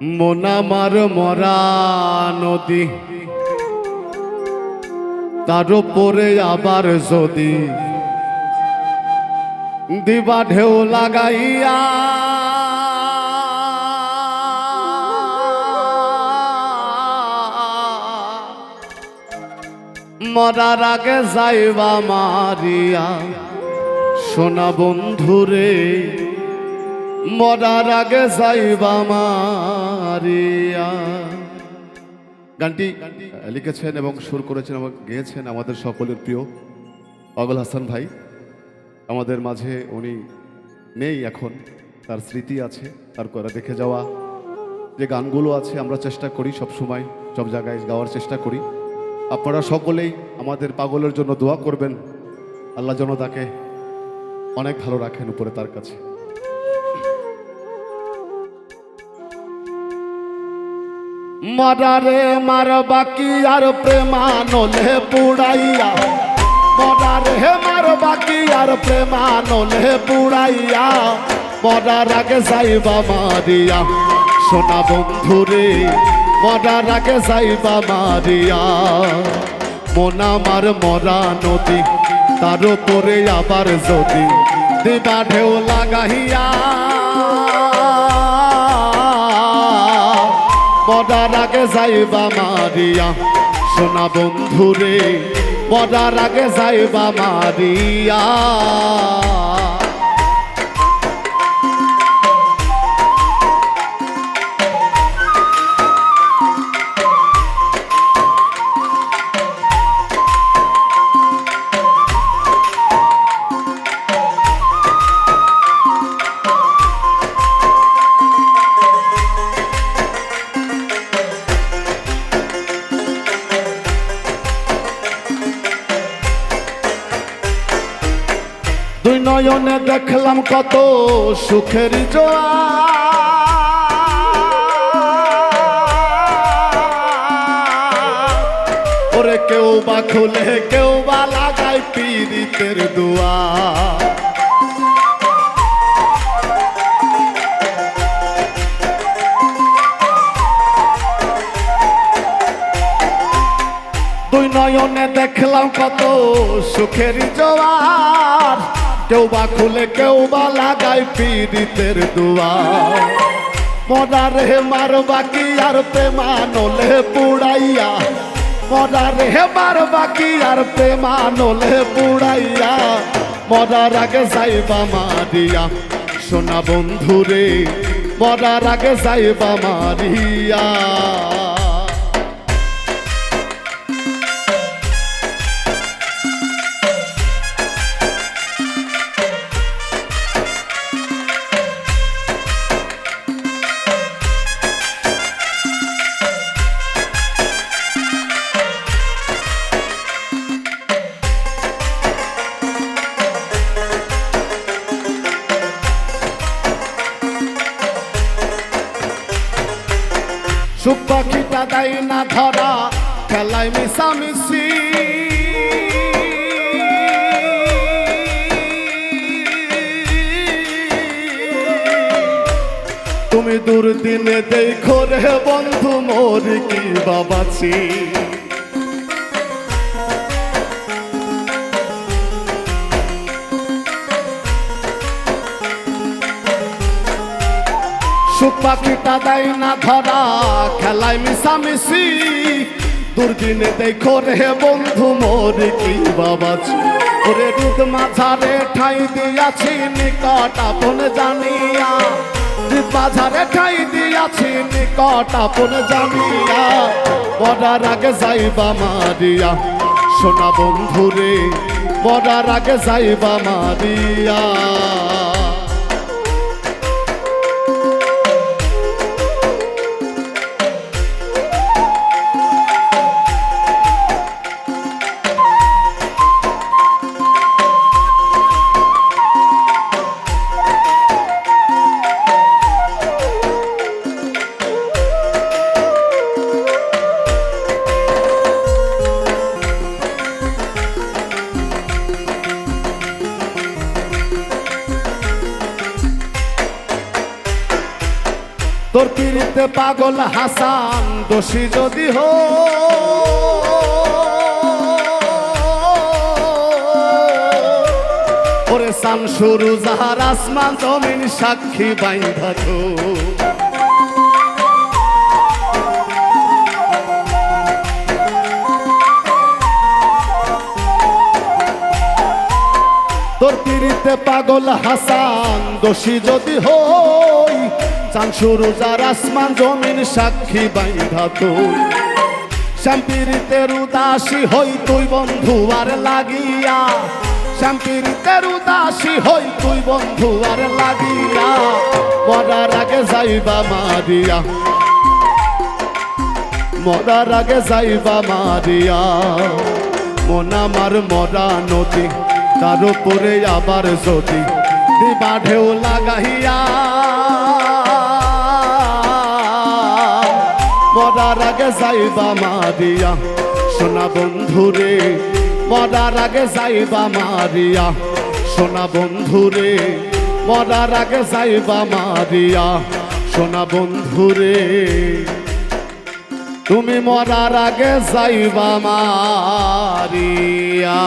মোনামার মরা নদী। তার উপরে আবার যদি দিবা ঢেউ লাগাইয়া, মরার আগে যাইবা মারিয়া। সোনা বন্ধুরে মরার আগে যাইবা মারিয়া। গানটি লিখেছেন এবং সুর করেছেন এবং গেয়েছেন আমাদের সকলের প্রিয় অগল হাসান ভাই। আমাদের মাঝে উনি নেই এখন, তার স্মৃতি আছে, তার করে দেখে যাওয়া। যে গানগুলো আছে আমরা চেষ্টা করি সব সময়, সব জায়গায় গাওয়ার চেষ্টা করি। আপনারা সকলেই আমাদের পাগলের জন্য দোয়া করবেন। আল্লাহ যেন তাকে অনেক ভালো রাখেন উপরে তার কাছে। মরারে মার বাকি আর প্রেমানলে পুড়াইয়া। মরারে মার বাকি আর প্রেমানলে পুড়াইয়া। মরার আগে যাইবা মারিয়া। সোনা বন্ধুরে, মরার আগে যাইবা মারিয়া। মোনা মার মরা নদী, তার উপরে আবার যদি দিবা ঢেউ লাগাইয়া মরার আগে যাইবা মারিয়া। সোনা বন্ধুরে মরার আগে যাইবা মারিয়া। নয়নে দেখলাম কত সুখের জোয়া ওরে কেউ বা খুলে, কেউ বা লাগায় পীড়িতের দোয়া। দুই নয়নে দেখলাম কত সুখের জোয়ার। কেউ বা খুলে, কেউ বা লাগায় পীড়িতের দুয়ার। মরার হে মার বাকি আর প্রেমানলে পুড়াইয়া? মরার হে মার বাকি আর প্রেমানলে পুড়াইয়া? মরার আগে যাইবা মারিয়া, সোনা বন্ধুরে। মরার আগে যাইবা মারিয়া। সুখ পাখিটা দেয় না ধরা, খেলায় মিশামিশি। তুমি দুর্দিনে দেখো রে বন্ধু, মোর কি বাবাছি। সুখ পাখিটা দেয় না ধরা, খেলায় মিশামিশি। দুর্দিনে দেখো রে বন্ধু, মোর কি বাবা ওরে দুধ মাঝারে ঠাই দিয়াছি, নিকট আপন জানিয়া। মাঝারে ঠাই দিয়াছি, নিকট আপন জানিয়া। মরার আগে যাইবা মারিয়া, সোনা বন্ধুরে মরার আগে যাইবা মারিয়া। তোর পিড়িতে পাগল হাসান, দোষী যদি হো। ওরে সান শুরু যাহার আসমান, জমিন সাক্ষী বাইন্ধা তোর পিড়িতে পাগল হাসান, দোষী যদি হই চান শুরু আসমান জমিন সাক্ষী বাইধা তুই। শ্যাম্পিরিতের উদাসী হই তুই বন্ধু আর লাগিয়া। শ্যাম্পিরিতের উদাসী হই তুই বন্ধু আর লাগিয়া। মরার আগে যাইবা মারিয়া। মরার আগে যাইবা মারিয়া। মন আমার মরা নদী, তার উপরে আবার যদি দিবা ঢেউ লাগাইয়া। মরার আগে যাইবা মারিয়া। সোনা বন্ধুরে, মরার আগে যাইবা মারিয়া। সোনা বন্ধুরে, মরার আগে যাইবা মারিয়া। সোনা বন্ধুরে, তুমি মরার আগে যাইবা মারিয়া।